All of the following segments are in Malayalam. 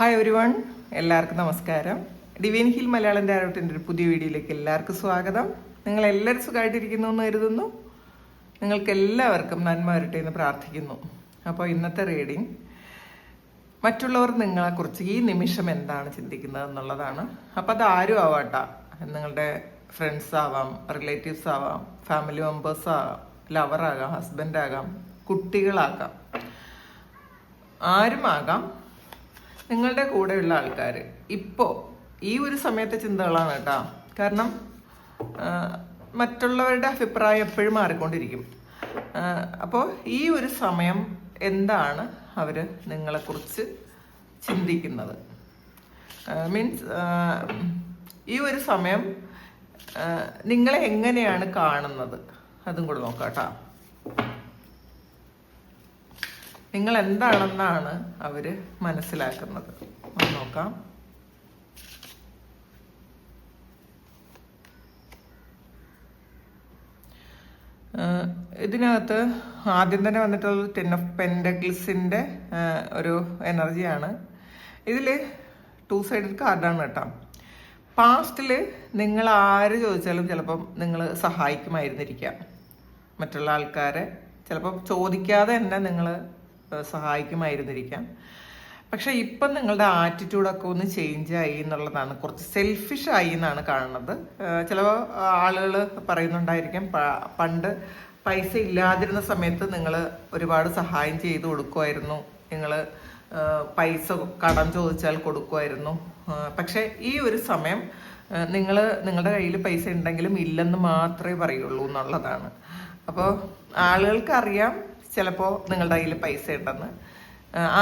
ഹായ് എവരി വൺ എല്ലാവർക്കും നമസ്കാരം. ഡിവൈൻ ഹിൽ മലയാളം ഡയറക്ടറിന്റെ ഒരു പുതിയ വീഡിയോയിലേക്ക് എല്ലാവർക്കും സ്വാഗതം. നിങ്ങൾ എല്ലാവരും സുഖമായിട്ടിരിക്കുന്നു എന്ന് കരുതുന്നു. നിങ്ങൾക്ക് എല്ലാവർക്കും നന്മ വരട്ടെ എന്ന് പ്രാർത്ഥിക്കുന്നു. അപ്പോൾ ഇന്നത്തെ റീഡിങ് മറ്റുള്ളവർ നിങ്ങളെക്കുറിച്ച് ഈ നിമിഷം എന്താണ് ചിന്തിക്കുന്നത് എന്നുള്ളതാണ്. അപ്പോൾ അത് ആരും ആവാട്ട. നിങ്ങളുടെ ഫ്രണ്ട്സ് ആവാം റിലേറ്റീവ്സ് ആവാം ഫാമിലി മെമ്പേഴ്സ് ആവാം ലവറാകാം ഹസ്ബൻഡാകാം കുട്ടികളാകാം. ആരുമാകാം നിങ്ങളുടെ കൂടെയുള്ള ആൾക്കാർ ഇപ്പോൾ ഈ ഒരു സമയത്തെ ചിന്തകളാണ് കേട്ടോ. കാരണം മറ്റുള്ളവരുടെ അഭിപ്രായം എപ്പോഴും മാറിക്കൊണ്ടിരിക്കും. അപ്പോൾ ഈ ഒരു സമയം എന്താണ് അവർ നിങ്ങളെക്കുറിച്ച് ചിന്തിക്കുന്നത്? മീൻസ് ഈ ഒരു സമയം നിങ്ങളെ എങ്ങനെയാണ് കാണുന്നത്? അതും കൂടെ നോക്കാം കേട്ടോ. നിങ്ങൾ എന്താണെന്നാണ് അവർ മനസ്സിലാക്കുന്നത്. നോക്കാം. ഇതിനകത്ത് ആദ്യം തന്നെ വന്നിട്ടുള്ളത് ടെൻ ഓഫ് പെൻഡഗ്ലിസിന്റെ ഒരു എനർജിയാണ് ഇതിൽ ടു സൈഡഡ് കാർഡാണ് കേട്ടോ. പാസ്റ്റിൽ നിങ്ങൾ ആര് ചോദിച്ചാലും ചിലപ്പം നിങ്ങൾ സഹായിക്കുമായിരുന്നിരിക്കാം. മറ്റുള്ള ആൾക്കാരെ ചിലപ്പം ചോദിക്കാതെ തന്നെ നിങ്ങൾ സഹായിക്കുമായിരുന്നിരിക്കാം. പക്ഷേ ഇപ്പം നിങ്ങളുടെ ആറ്റിറ്റ്യൂഡൊക്കെ ഒന്ന് ചേഞ്ച് ആയി എന്നുള്ളതാണ്. കുറച്ച് സെൽഫിഷ് ആയി എന്നാണ് കാണുന്നത്. ചില ആളുകൾ പറയുന്നുണ്ടായിരിക്കാം പണ്ട് പൈസ ഇല്ലാതിരുന്ന സമയത്ത് നിങ്ങൾ ഒരുപാട് സഹായം ചെയ്തു കൊടുക്കുമായിരുന്നു. നിങ്ങൾ പൈസ കടം ചോദിച്ചാൽ കൊടുക്കുമായിരുന്നു. പക്ഷേ ഈ ഒരു സമയം നിങ്ങൾ നിങ്ങളുടെ കയ്യിൽ പൈസ ഉണ്ടെങ്കിലും ഇല്ലെന്ന് മാത്രമേ പറയുള്ളൂ എന്നുള്ളതാണ്. അപ്പോൾ ആളുകൾക്ക് അറിയാം ചിലപ്പോൾ നിങ്ങളുടെ കയ്യിൽ പൈസ ഉണ്ടെന്ന്.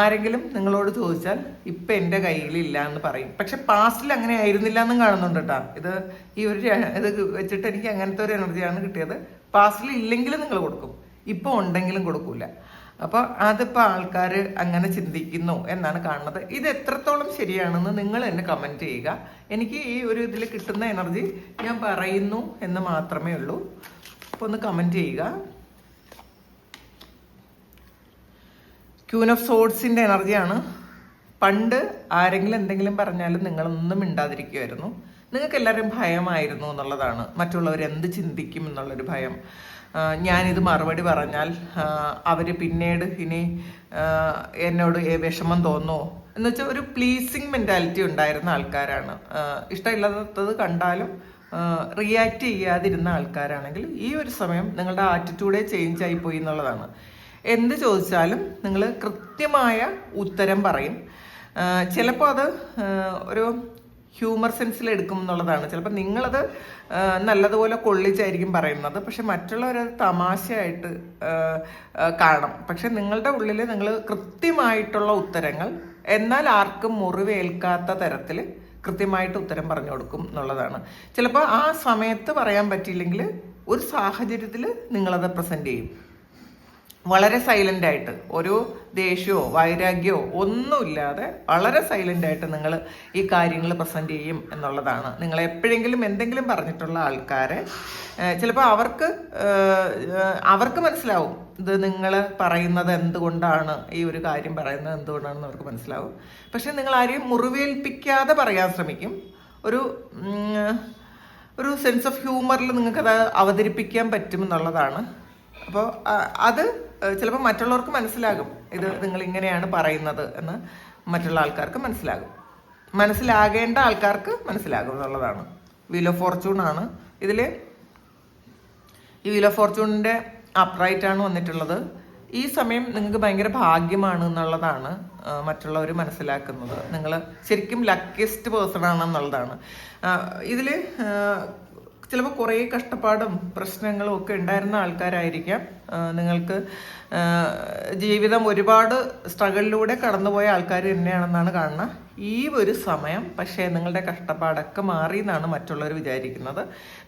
ആരെങ്കിലും നിങ്ങളോട് ചോദിച്ചാൽ ഇപ്പം എന്റെ കയ്യിലില്ല എന്ന് പറയും. പക്ഷെ പാസ്റ്റിൽ അങ്ങനെ ആയിരുന്നില്ല എന്നും കാണുന്നുണ്ട് കേട്ടോ ഇത് ഈ ഒരു ഇത് വെച്ചിട്ട് എനിക്ക് അങ്ങനത്തെ ഒരു എനർജിയാണ് കിട്ടിയത്. പാസ്റ്റിൽ ഇല്ലെങ്കിലും നിങ്ങൾ കൊടുക്കും. ഇപ്പോൾ ഉണ്ടെങ്കിലും കൊടുക്കൂല. അപ്പോൾ അതിപ്പോൾ ആൾക്കാർ അങ്ങനെ ചിന്തിക്കുന്നു എന്നാണ് കാണുന്നത്. ഇത് എത്രത്തോളം ശരിയാണെന്ന് നിങ്ങൾ എന്നെ കമന്റ് ചെയ്യുക. എനിക്ക് ഈ ഒരു ഇതിൽ കിട്ടുന്ന എനർജി ഞാൻ പറയുന്നു എന്ന് മാത്രമേ ഉള്ളൂ. അപ്പോൾ ഒന്ന് കമന്റ് ചെയ്യുക. ക്യൂൻ ഓഫ് സോഡ്സിന്റെ എനർജിയാണ്. പണ്ട് ആരെങ്കിലും എന്തെങ്കിലും പറഞ്ഞാലും നിങ്ങളൊന്നും മിണ്ടാതിരിക്കുമായിരുന്നു നിങ്ങൾക്ക് എല്ലാവരും ഭയമായിരുന്നു എന്നുള്ളതാണ്. മറ്റുള്ളവർ എന്ത് ചിന്തിക്കും എന്നുള്ളൊരു ഭയം. ഞാനിത് മറുപടി പറഞ്ഞാൽ അവർ പിന്നീട് ഇനി എന്നോട് വിഷമം തോന്നുമോ എന്ന് വെച്ചാൽ ഒരു പ്ലീസിങ് മെന്റാലിറ്റി ഉണ്ടായിരുന്ന ആൾക്കാരാണ്. ഇഷ്ടമില്ലാത്തത് കണ്ടാലും റിയാക്ട് ചെയ്യാതിരുന്ന ആൾക്കാരാണെങ്കിൽ ഈ ഒരു സമയം നിങ്ങളുടെ ആറ്റിറ്റ്യൂഡേ ചേഞ്ച് ആയിപ്പോയി എന്നുള്ളതാണ്. എന്ത് ചോദിച്ചാലും നിങ്ങൾ കൃത്യമായ ഉത്തരം പറയും. ചിലപ്പോൾ അത് ഒരു ഹ്യൂമർ സെൻസിൽ എടുക്കും എന്നുള്ളതാണ്. ചിലപ്പോൾ നിങ്ങളത് നല്ലതുപോലെ കൊള്ളിച്ചായിരിക്കും പറയുന്നത്. പക്ഷെ മറ്റുള്ളവരത് തമാശയായിട്ട് കാണും പക്ഷെ നിങ്ങളുടെ ഉള്ളിൽ നിങ്ങൾ കൃത്യമായിട്ടുള്ള ഉത്തരങ്ങൾ എന്നാൽ ആർക്കും മുറിവേൽക്കാത്ത തരത്തിൽ കൃത്യമായിട്ട് ഉത്തരം പറഞ്ഞു കൊടുക്കും എന്നുള്ളതാണ്. ചിലപ്പോൾ ആ സമയത്ത് പറയാൻ പറ്റിയില്ലെങ്കിൽ ഒരു സാഹചര്യത്തിൽ നിങ്ങളത് പ്രസന്റ് ചെയ്യും. വളരെ സൈലന്റ് ആയിട്ട്. ഒരു ദേഷ്യമോ വൈരാഗ്യമോ ഒന്നുമില്ലാതെ വളരെ സൈലന്റ് ആയിട്ട് നിങ്ങൾ ഈ കാര്യങ്ങൾ പ്രസന്റ് ചെയ്യും എന്നുള്ളതാണ്. നിങ്ങൾ എപ്പോഴെങ്കിലും എന്തെങ്കിലും പറഞ്ഞിട്ടുള്ള ആൾക്കാരെ ചിലപ്പോൾ അവർക്ക് അവർക്ക് മനസ്സിലാവും ഇത് നിങ്ങൾ പറയുന്നത് എന്തുകൊണ്ടാണ് ഈ ഒരു കാര്യം പറയുന്നത് എന്തുകൊണ്ടാണെന്ന് അവർക്ക് മനസ്സിലാവും. പക്ഷെ നിങ്ങൾ ആരെയും മുറിവേൽപ്പിക്കാതെ പറയാൻ ശ്രമിക്കും. ഒരു ഒരു സെൻസ് ഓഫ് ഹ്യൂമറിൽ നിങ്ങൾക്കത് അവതരിപ്പിക്കാൻ പറ്റുമെന്നുള്ളതാണ് അപ്പോൾ അത് ചിലപ്പോൾ മറ്റുള്ളവർക്ക് മനസ്സിലാകും. ഇത് നിങ്ങൾ ഇങ്ങനെയാണ് പറയുന്നത് എന്ന് മറ്റുള്ള ആൾക്കാർക്ക് മനസ്സിലാകും. മനസ്സിലാകേണ്ട ആൾക്കാർക്ക് മനസ്സിലാകും എന്നുള്ളതാണ്. വീൽ ഓഫ് ഫോർച്യൂൺ ആണ്. ഇതിൽ ഈ വീൽ ഓഫ് ഫോർച്യൂണിന്റെ അപ്രൈറ്റ് ആണ് വന്നിട്ടുള്ളത്. ഈ സമയം നിങ്ങൾക്ക് ഭയങ്കര ഭാഗ്യമാണ് എന്നുള്ളതാണ് മറ്റുള്ളവർ മനസ്സിലാക്കുന്നത്. നിങ്ങൾ ശരിക്കും ലക്കിയസ്റ്റ് പേഴ്സൺ ആണെന്നുള്ളതാണ്. ഇതിൽ ചിലപ്പോൾ കുറേ കഷ്ടപ്പാടും പ്രശ്നങ്ങളും ഒക്കെ ഉണ്ടായിരുന്ന ആൾക്കാരായിരിക്കാം. നിങ്ങൾക്ക് ജീവിതം ഒരുപാട് സ്ട്രഗിളിലൂടെ കടന്നുപോയ ആൾക്കാർ തന്നെയാണെന്നാണ് കാണുന്നത് ഈ ഒരു സമയം. പക്ഷേ നിങ്ങളുടെ കഷ്ടപ്പാടൊക്കെ മാറി എന്നാണ് മറ്റുള്ളവർ വിചാരിക്കുന്നത്.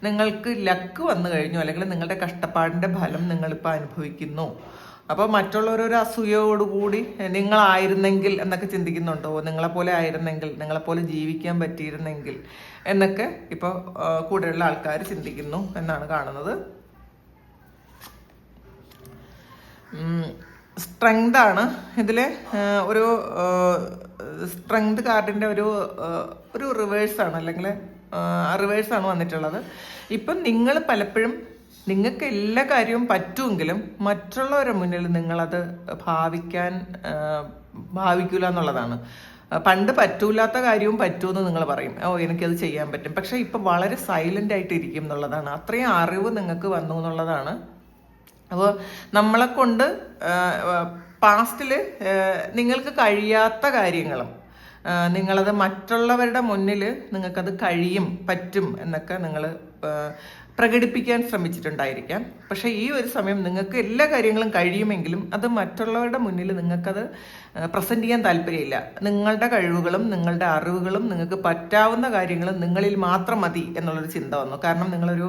നിങ്ങൾക്ക് ലക്ക് വന്നു കഴിഞ്ഞു അല്ലെങ്കിൽ നിങ്ങളുടെ കഷ്ടപ്പാടിന്റെ ഫലം നിങ്ങളിപ്പോൾ അനുഭവിക്കുന്നു. അപ്പോൾ മറ്റുള്ളവരൊരു അസൂയയോടുകൂടി നിങ്ങളായിരുന്നെങ്കിൽ എന്നൊക്കെ ചിന്തിക്കുന്നുണ്ടോ? നിങ്ങളെപ്പോലെ ആയിരുന്നെങ്കിൽ നിങ്ങളെപ്പോലെ ജീവിക്കാൻ പറ്റിയിരുന്നെങ്കിൽ എന്നൊക്കെ ഇപ്പോൾ കൂടെയുള്ള ആൾക്കാർ ചിന്തിക്കുന്നു എന്നാണ് കാണുന്നത്. സ്ട്രെങ്ത് ആണ്. ഇതിലെ ഒരു സ്ട്രെങ്ത് കാർഡിന്റെ ഒരു ഒരു റിവേഴ്സ് ആണ്. അല്ലെങ്കിൽ റിവേഴ്സ് ആണ് വന്നിട്ടുള്ളത്. ഇപ്പം നിങ്ങൾ പലപ്പോഴും നിങ്ങൾക്ക് എല്ലാ കാര്യവും പറ്റുമെങ്കിലും മറ്റുള്ളവരുടെ മുന്നിൽ നിങ്ങളത് ഭാവിക്കാൻ ഭാവിക്കില്ല ഭാവിക്കൂല എന്നുള്ളതാണ്. പണ്ട് പറ്റൂലാത്ത കാര്യവും പറ്റുമെന്ന് നിങ്ങൾ പറയും. ഓ എനിക്കത് ചെയ്യാൻ പറ്റും. പക്ഷെ ഇപ്പം വളരെ സൈലന്റ് ആയിട്ട് ഇരിക്കും എന്നുള്ളതാണ്. അത്രയും അറിവ് നിങ്ങൾക്ക് വന്നു എന്നുള്ളതാണ്. അപ്പോൾ നമ്മളെ കൊണ്ട് പാസ്റ്റിൽ നിങ്ങൾക്ക് കഴിയാത്ത കാര്യങ്ങളും നിങ്ങളത് മറ്റുള്ളവരുടെ മുന്നിൽ നിങ്ങൾക്കത് കഴിയും പറ്റും എന്നൊക്കെ നിങ്ങൾ പ്രകടിപ്പിക്കാൻ ശ്രമിച്ചിട്ടുണ്ടായിരിക്കാം. പക്ഷേ ഈ ഒരു സമയം നിങ്ങൾക്ക് എല്ലാ കാര്യങ്ങളും കഴിയുമെങ്കിലും അത് മറ്റുള്ളവരുടെ മുന്നിൽ നിങ്ങൾക്കത് പ്രസന്റ് ചെയ്യാൻ താല്പര്യമില്ല. നിങ്ങളുടെ കഴിവുകളും നിങ്ങളുടെ അറിവുകളും നിങ്ങൾക്ക് പറ്റാവുന്ന കാര്യങ്ങളും നിങ്ങളിൽ മാത്രം മതി എന്നുള്ളൊരു ചിന്ത വന്നു. കാരണം നിങ്ങളൊരു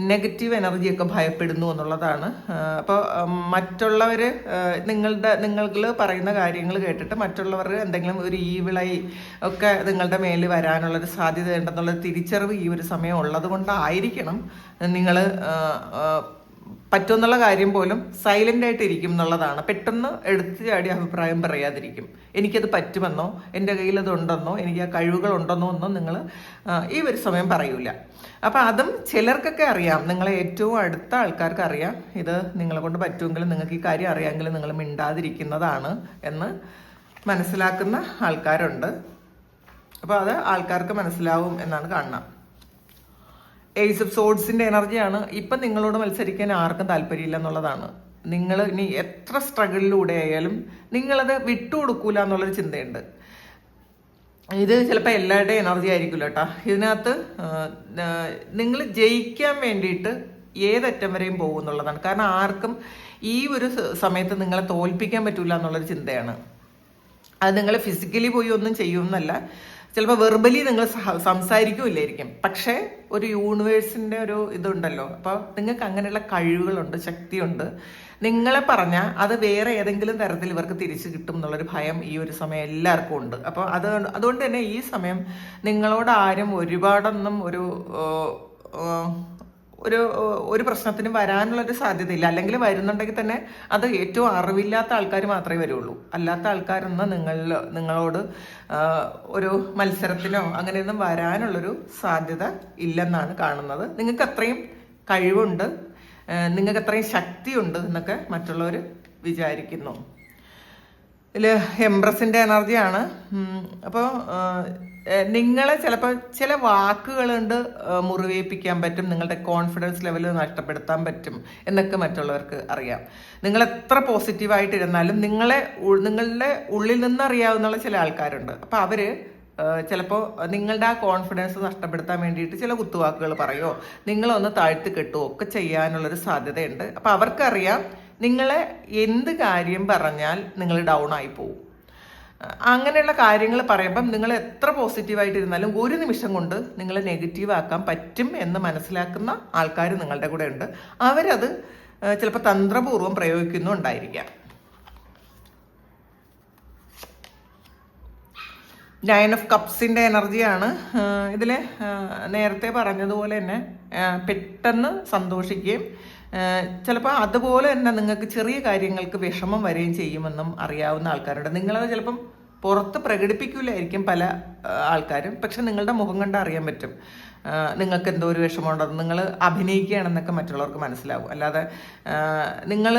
നെഗറ്റീവ് എനർജിയൊക്കെ ഭയപ്പെടുന്നു എന്നുള്ളതാണ്. അപ്പോൾ മറ്റുള്ളവർ നിങ്ങളുടെ നിങ്ങൾക്ക് പറയുന്ന കാര്യങ്ങൾ കേട്ടിട്ട് മറ്റുള്ളവർ എന്തെങ്കിലും ഒരു ഈവിളായി ഒക്കെ നിങ്ങളുടെ മേലിൽ വരാനുള്ളൊരു സാധ്യത ഉണ്ടെന്നുള്ളൊരു തിരിച്ചറിവ് ഈ ഒരു സമയം ഉള്ളത് കൊണ്ടായിരിക്കണം നിങ്ങൾ പറ്റുമെന്നുള്ള കാര്യം പോലും സൈലന്റ് ആയിട്ട് ഇരിക്കും എന്നുള്ളതാണ്. പെട്ടെന്ന് എടുത്തു ചാടി അഭിപ്രായം പറയാതിരിക്കും. എനിക്കത് പറ്റുമെന്നോ എന്റെ കയ്യിൽ അത് ഉണ്ടെന്നോ എനിക്ക് ആ കഴിവുകൾ ഉണ്ടെന്നോ ഒന്നും നിങ്ങൾ ഈ ഒരു സമയം പറയൂല. അപ്പം അതും ചിലർക്കൊക്കെ അറിയാം. നിങ്ങളെ ഏറ്റവും അടുത്ത ആൾക്കാർക്ക് അറിയാം. ഇത് നിങ്ങളെ കൊണ്ട് പറ്റുമെങ്കിലും നിങ്ങൾക്ക് ഈ കാര്യം അറിയാമെങ്കിലും നിങ്ങൾ മിണ്ടാതിരിക്കുന്നതാണ് എന്ന് മനസ്സിലാക്കുന്ന ആൾക്കാരുണ്ട്. അപ്പോൾ അത് ആൾക്കാർക്ക് മനസ്സിലാവും എന്നാണ് കാണുന്നത്. ഏസ് ഓഫ് സോഡ്സിന്റെ എനർജിയാണ് ഇപ്പം നിങ്ങളോട് മത്സരിക്കാൻ ആർക്കും താല്പര്യമില്ല എന്നുള്ളതാണ്. നിങ്ങൾ ഇനി എത്ര സ്ട്രഗിളിലൂടെ ആയാലും നിങ്ങളത് വിട്ടുകൊടുക്കൂല എന്നുള്ളൊരു ചിന്തയുണ്ട്. ഇത് ചിലപ്പോൾ എല്ലാവരുടെയും എനർജി ആയിരിക്കില്ല കേട്ടോ. ഇതിനകത്ത് നിങ്ങൾ ജയിക്കാൻ വേണ്ടിയിട്ട് ഏതറ്റം വരെയും പോകും എന്നുള്ളതാണ്. കാരണം ആർക്കും ഈ ഒരു സമയത്ത് നിങ്ങളെ തോൽപ്പിക്കാൻ പറ്റൂല എന്നുള്ളൊരു ചിന്തയാണ്. അത് നിങ്ങൾ ഫിസിക്കലി പോയി ഒന്നും ചെയ്യുമെന്നല്ല. ചിലപ്പോൾ വെർബലി നിങ്ങൾ സംസാരിക്കൂലായിരിക്കും പക്ഷേ ഒരു യൂണിവേഴ്സിന്റെ ഒരു ഇതുണ്ടല്ലോ. അപ്പോൾ നിങ്ങൾക്ക് അങ്ങനെയുള്ള കഴിവുകളുണ്ട് ശക്തിയുണ്ട്. നിങ്ങളെ പറഞ്ഞാൽ അത് വേറെ ഏതെങ്കിലും തരത്തിൽ ഇവർക്ക് തിരിച്ചു കിട്ടും എന്നുള്ളൊരു ഭയം ഈ ഒരു സമയം എല്ലാവർക്കും ഉണ്ട്. അപ്പോൾ അത് അതുകൊണ്ട് തന്നെ ഈ സമയം നിങ്ങളോട് ആരും ഒരുപാടൊന്നും ഒരു ഒരു ഒരു പ്രശ്നത്തിനും വരാനുള്ളൊരു സാധ്യതയില്ല. അല്ലെങ്കിൽ വരുന്നുണ്ടെങ്കിൽ തന്നെ അത് ഏറ്റവും അറിവില്ലാത്ത ആൾക്കാർ മാത്രമേ വരുള്ളൂ. അല്ലാത്ത ആൾക്കാരൊന്നും നിങ്ങൾ നിങ്ങളോട് ഒരു മത്സരത്തിനോ അങ്ങനെയൊന്നും വരാനുള്ളൊരു സാധ്യത ഇല്ലെന്നാണ് കാണുന്നത്. നിങ്ങൾക്ക് അത്രയും കഴിവുണ്ട്. നിങ്ങൾക്ക് അത്രയും ശക്തിയുണ്ട് എന്നൊക്കെ മറ്റുള്ളവർ വിചാരിക്കുന്നു. ഇതിൽ എംബ്രസിന്റെ എനർജിയാണ്. അപ്പോൾ നിങ്ങളെ ചിലപ്പോൾ ചില വാക്കുകളുണ്ട് ആ, മുറിവേൽപ്പിക്കാൻ പറ്റും നിങ്ങളുടെ കോൺഫിഡൻസ് ലെവൽ നഷ്ടപ്പെടുത്താൻ പറ്റും എന്നൊക്കെ മറ്റുള്ളവർക്ക് അറിയാം. നിങ്ങൾ എത്ര പോസിറ്റീവായിട്ടിരുന്നാലും നിങ്ങളെ നിങ്ങളുടെ ഉള്ളിൽ നിന്ന് അറിയാവുന്ന ചില ആൾക്കാരുണ്ട്. അപ്പോൾ അവർ ചിലപ്പോൾ നിങ്ങളുടെ ആ കോൺഫിഡൻസ് നഷ്ടപ്പെടുത്താൻ വേണ്ടിയിട്ട് ചില കുത്തുവാക്കുകൾ പറയുമോ നിങ്ങളൊന്ന് താഴ്ത്തി കെട്ടുമോ ഒക്കെ ചെയ്യാനുള്ളൊരു സാധ്യതയുണ്ട്. അപ്പോൾ അവർക്കറിയാം നിങ്ങളെ എന്ത് കാര്യം പറഞ്ഞാൽ നിങ്ങൾ ഡൗൺ ആയി പോകും അങ്ങനെയുള്ള കാര്യങ്ങൾ പറയുമ്പം നിങ്ങൾ എത്ര പോസിറ്റീവായിട്ട് ഇരുന്നാലും ഒരു നിമിഷം കൊണ്ട് നിങ്ങളെ നെഗറ്റീവ് ആക്കാൻ പറ്റും എന്ന് മനസ്സിലാക്കുന്ന ആൾക്കാർ നിങ്ങളുടെ കൂടെ ഉണ്ട്. അവരത് ചിലപ്പോൾ തന്ത്രപൂർവം പ്രയോഗിക്കുന്നുണ്ടായിരിക്കാം നയൻ ഓഫ് കപ്സിന്റെ എനർജിയാണ് ഇതിൽ നേരത്തെ പറഞ്ഞതുപോലെ തന്നെ പെട്ടെന്ന് സന്തോഷിക്കുകയും ചിലപ്പോൾ അതുപോലെ തന്നെ നിങ്ങൾക്ക് ചെറിയ കാര്യങ്ങൾക്ക് വിഷമം വരികയും ചെയ്യുമെന്നും അറിയാവുന്ന ആൾക്കാരുണ്ട്. നിങ്ങളത് ചിലപ്പം പുറത്ത് പ്രകടിപ്പിക്കില്ലായിരിക്കും പല ആൾക്കാരും. പക്ഷെ നിങ്ങളുടെ മുഖം കണ്ട് അറിയാൻ പറ്റും. നിങ്ങൾക്ക് എന്തോ ഒരു വിഷമമുണ്ടെന്ന് നിങ്ങൾ അഭിനയിക്കുകയാണെന്നൊക്കെ മറ്റുള്ളവർക്ക് മനസ്സിലാവും. അല്ലാതെ നിങ്ങൾ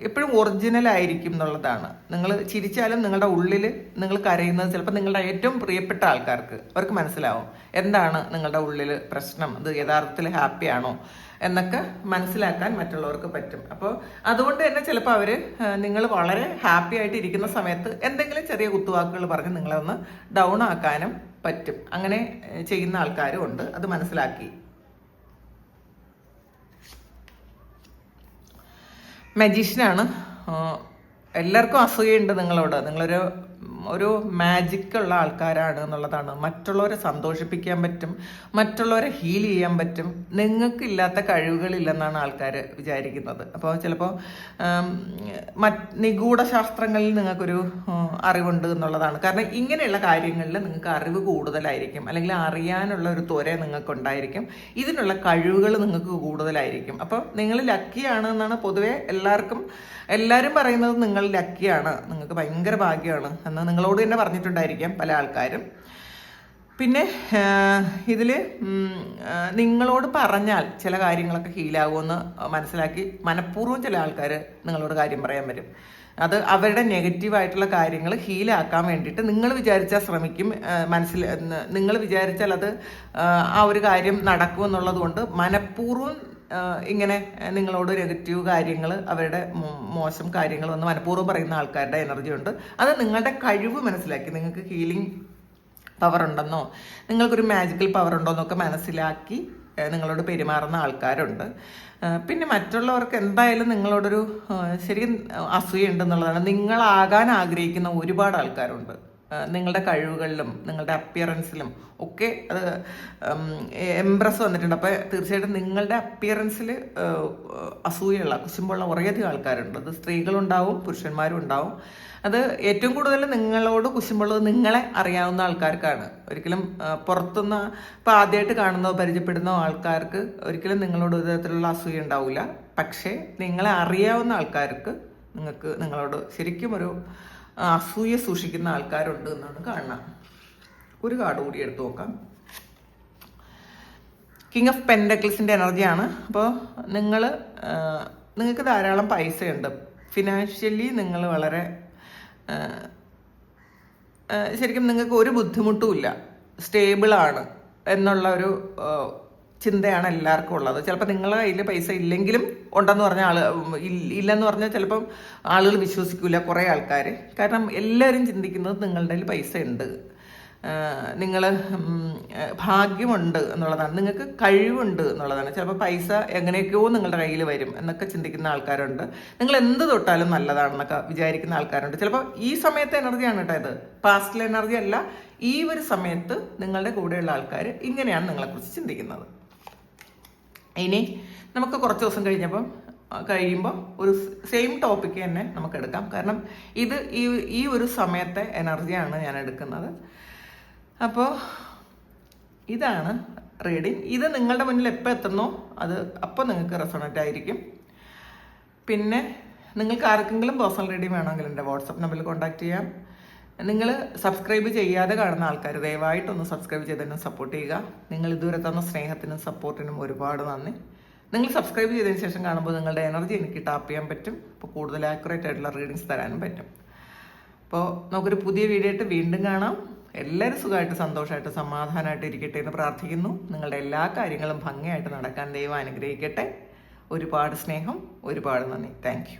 എപ്പോഴും ഒറിജിനൽ ആയിരിക്കും എന്നുള്ളതാണ്. നിങ്ങൾ ചിരിച്ചാലും നിങ്ങളുടെ ഉള്ളിൽ നിങ്ങൾ കരയുന്നത് ചിലപ്പോൾ നിങ്ങളുടെ ഏറ്റവും പ്രിയപ്പെട്ട ആൾക്കാർക്ക് അവർക്ക് മനസ്സിലാവും. എന്താണ് നിങ്ങളുടെ ഉള്ളിൽ പ്രശ്നം? ഇത് യഥാർത്ഥത്തിൽ ഹാപ്പിയാണോ എന്നൊക്കെ മനസ്സിലാക്കാൻ മറ്റുള്ളവർക്ക് പറ്റും. അപ്പോൾ അതുകൊണ്ട് തന്നെ ചിലപ്പോൾ അവർ നിങ്ങൾ വളരെ ഹാപ്പി ആയിട്ട് ഇരിക്കുന്ന സമയത്ത് എന്തെങ്കിലും ചെറിയ കുത്തുവാക്കുകൾ പറഞ്ഞ് നിങ്ങളെ ഒന്ന് ഡൗൺ ആക്കാനും പറ്റും. അങ്ങനെ ചെയ്യുന്ന ആൾക്കാരും ഉണ്ട്. അത് മനസ്സിലാക്കി. മജീഷ്യനാണ് എല്ലാവർക്കും അസൂയുണ്ട് നിങ്ങളോട്. നിങ്ങളൊരു ഒരു മാജിക്കുള്ള ആൾക്കാരാണ് എന്നുള്ളതാണ്. മറ്റുള്ളവരെ സന്തോഷിപ്പിക്കാൻ പറ്റും മറ്റുള്ളവരെ ഹീൽ ചെയ്യാൻ പറ്റും. നിങ്ങൾക്കില്ലാത്ത കഴിവുകളില്ലെന്നാണ് ആൾക്കാർ വിചാരിക്കുന്നത്. അപ്പോൾ ചിലപ്പോൾ നിഗൂഢ ശാസ്ത്രങ്ങളിൽ നിങ്ങൾക്കൊരു അറിവുണ്ട് എന്നുള്ളതാണ്. കാരണം ഇങ്ങനെയുള്ള കാര്യങ്ങളിൽ നിങ്ങൾക്ക് അറിവ് കൂടുതലായിരിക്കും. അല്ലെങ്കിൽ അറിയാനുള്ള ഒരു ത്വര നിങ്ങൾക്കുണ്ടായിരിക്കും. ഇതിനുള്ള കഴിവുകൾ നിങ്ങൾക്ക് കൂടുതലായിരിക്കും. അപ്പോൾ നിങ്ങൾ ലക്കിയാണ് എന്നാണ് പൊതുവെ എല്ലാവർക്കും എല്ലാവരും പറയുന്നത് നിങ്ങൾ ലക്കിയാണ് നിങ്ങൾക്ക് ഭയങ്കര ഭാഗ്യമാണ്. എന്ന് നിങ്ങളോട് തന്നെ പറഞ്ഞിട്ടുണ്ടായിരിക്കാം പല ആൾക്കാരും. പിന്നെ ഇതിൽ നിങ്ങളോട് പറഞ്ഞാൽ ചില കാര്യങ്ങളൊക്കെ ഹീലാകുമെന്ന് മനസ്സിലാക്കി മനഃപൂർവം ചില ആൾക്കാർ നിങ്ങളോട് കാര്യം പറയാൻ വരും. അത് അവരുടെ നെഗറ്റീവായിട്ടുള്ള കാര്യങ്ങൾ ഹീലാക്കാൻ വേണ്ടിയിട്ട് നിങ്ങൾ വിചാരിച്ചാൽ ശ്രമിക്കും. മനസ്സിൽ നിങ്ങൾ വിചാരിച്ചാൽ അത് ആ ഒരു കാര്യം നടക്കുമെന്നുള്ളതുകൊണ്ട് മനഃപൂർവം ഇങ്ങനെ നിങ്ങളോട് നെഗറ്റീവ് കാര്യങ്ങൾ അവരുടെ മോശം കാര്യങ്ങൾ വന്ന് മനഃപൂർവം പറയുന്ന ആൾക്കാരുടെ എനർജി ഉണ്ട്. അത് നിങ്ങളുടെ കഴിവ് മനസ്സിലാക്കി. നിങ്ങൾക്ക് ഹീലിംഗ് പവർ ഉണ്ടെന്നോ നിങ്ങൾക്കൊരു മാജിക്കൽ പവർ ഉണ്ടോ എന്നൊക്കെ മനസ്സിലാക്കി നിങ്ങളോട് പെരുമാറുന്ന ആൾക്കാരുണ്ട്. പിന്നെ മറ്റുള്ളവർക്ക് എന്തായാലും നിങ്ങളോടൊരു ശരിക്കും അസൂയ ഉണ്ടെന്നുള്ളതാണ്. നിങ്ങളാകാൻ ആഗ്രഹിക്കുന്ന ഒരുപാട് ആൾക്കാരുണ്ട്. നിങ്ങളുടെ കഴിവുകളിലും നിങ്ങളുടെ അപ്പിയറൻസിലും ഒക്കെ അത് എംപ്രസ് വന്നിട്ടുണ്ട്. അപ്പോൾ തീർച്ചയായിട്ടും നിങ്ങളുടെ അപ്പിയറൻസിൽ അസൂയുള്ള കുശുമ്പുള്ള കുറേയധികം ആൾക്കാരുണ്ട്. അത് സ്ത്രീകളുണ്ടാവും പുരുഷന്മാരും ഉണ്ടാവും. അത് ഏറ്റവും കൂടുതൽ നിങ്ങളോട് കുശുമ്പുള്ളത് നിങ്ങളെ അറിയാവുന്ന ആൾക്കാർക്കാണ്. ഒരിക്കലും പുറത്തുനിന്ന് ഇപ്പം ആദ്യമായിട്ട് കാണുന്നോ പരിചയപ്പെടുന്നോ ആൾക്കാർക്ക് ഒരിക്കലും നിങ്ങളോട് ഒരു തരത്തിലുള്ള അസൂയ ഉണ്ടാവില്ല പക്ഷേ നിങ്ങളെ അറിയാവുന്ന ആൾക്കാർക്ക് നിങ്ങൾക്ക് നിങ്ങളോട് ശരിക്കും ഒരു അസൂയ സൂക്ഷിക്കുന്ന ആൾക്കാരുണ്ട് എന്നാണ് കാണുന്നത്. ഒരു കാർഡ് കൂടി എടുത്തു നോക്കാം. കിങ് ഓഫ് പെൻഡക്കിൾസിന്റെ എനർജിയാണ് അപ്പോൾ നിങ്ങൾ നിങ്ങൾക്ക് ധാരാളം പൈസയുണ്ട്. ഫിനാൻഷ്യലി നിങ്ങൾ വളരെ ശരിക്കും നിങ്ങൾക്ക് ഒരു ബുദ്ധിമുട്ടുമില്ല സ്റ്റേബിളാണ് എന്നുള്ള ഒരു ചിന്തയാണ് എല്ലാവർക്കും ഉള്ളത്. ചിലപ്പോൾ നിങ്ങളുടെ കയ്യിൽ പൈസ ഇല്ലെങ്കിലും ഉണ്ടെന്ന് പറഞ്ഞ ആൾ ഇല്ലെന്ന് പറഞ്ഞാൽ ചിലപ്പം ആളുകൾ വിശ്വസിക്കില്ല കുറേ ആൾക്കാർ കാരണം എല്ലാവരും ചിന്തിക്കുന്നത് നിങ്ങളുടെ കയ്യിൽ പൈസ ഉണ്ട്. നിങ്ങൾ ഭാഗ്യമുണ്ട് എന്നുള്ളതാണ്. നിങ്ങൾക്ക് കഴിവുണ്ട് എന്നുള്ളതാണ്. ചിലപ്പോൾ പൈസ എങ്ങനെയൊക്കെയോ നിങ്ങളുടെ കയ്യിൽ വരും എന്നൊക്കെ ചിന്തിക്കുന്ന ആൾക്കാരുണ്ട്. നിങ്ങൾ എന്ത് തൊട്ടാലും നല്ലതാണെന്നൊക്കെ വിചാരിക്കുന്ന ആൾക്കാരുണ്ട്. ചിലപ്പോൾ ഈ സമയത്തെ എനർജിയാണ് കേട്ടോ ഇത്. പാസ്റ്റിലെ എനർജി അല്ല ഈ ഒരു സമയത്ത് നിങ്ങളുടെ കൂടെയുള്ള ആൾക്കാർ ഇങ്ങനെയാണ് നിങ്ങളെക്കുറിച്ച് ചിന്തിക്കുന്നത്. ഇനി നമുക്ക് കുറച്ച് ദിവസം കഴിഞ്ഞപ്പം കഴിയുമ്പോൾ ഒരു സെയിം ടോപ്പിക്ക് തന്നെ നമുക്ക് എടുക്കാം. കാരണം ഇത് ഈ ഈ ഒരു സമയത്തെ എനർജിയാണ് ഞാൻ എടുക്കുന്നത്. അപ്പോൾ ഇതാണ് റീഡിങ് ഇത് നിങ്ങളുടെ മുന്നിൽ എപ്പോൾ എത്തുന്നോ അത് അപ്പോൾ നിങ്ങൾക്ക് റെസോണറ്റ് ആയിരിക്കും. പിന്നെ നിങ്ങൾക്ക് ആർക്കെങ്കിലും പേഴ്സണൽ റീഡിങ് വേണമെങ്കിൽ എന്റെ വാട്സപ്പ് നമ്പറിൽ കോൺടാക്ട് ചെയ്യാം. നിങ്ങൾ സബ്സ്ക്രൈബ് ചെയ്യാതെ കാണുന്ന ആൾക്കാർ ദയവായിട്ടൊന്ന് സബ്സ്ക്രൈബ് ചെയ്തതിനും സപ്പോർട്ട് ചെയ്യുക. നിങ്ങൾ ഇതുവരെ തന്ന സ്നേഹത്തിനും സപ്പോർട്ടിനും ഒരുപാട് നന്ദി. നിങ്ങൾ സബ്സ്ക്രൈബ് ചെയ്തതിന് ശേഷം കാണുമ്പോൾ നിങ്ങളുടെ എനർജി എനിക്ക് ടാപ്പ് ചെയ്യാൻ പറ്റും. അപ്പോൾ കൂടുതൽ ആക്യുറേറ്റ് ആയിട്ടുള്ള റീഡിങ്സ് തരാനും പറ്റും. അപ്പോൾ നമുക്കൊരു പുതിയ വീഡിയോ ആയിട്ട് വീണ്ടും കാണാം. എല്ലാവരും സുഖമായിട്ട് സന്തോഷമായിട്ട് സമാധാനമായിട്ട് ഇരിക്കട്ടെ എന്ന് പ്രാർത്ഥിക്കുന്നു. നിങ്ങളുടെ എല്ലാ കാര്യങ്ങളും ഭംഗിയായിട്ട് നടക്കാൻ ദൈവം അനുഗ്രഹിക്കട്ടെ. ഒരുപാട് സ്നേഹം ഒരുപാട് നന്ദി. താങ്ക്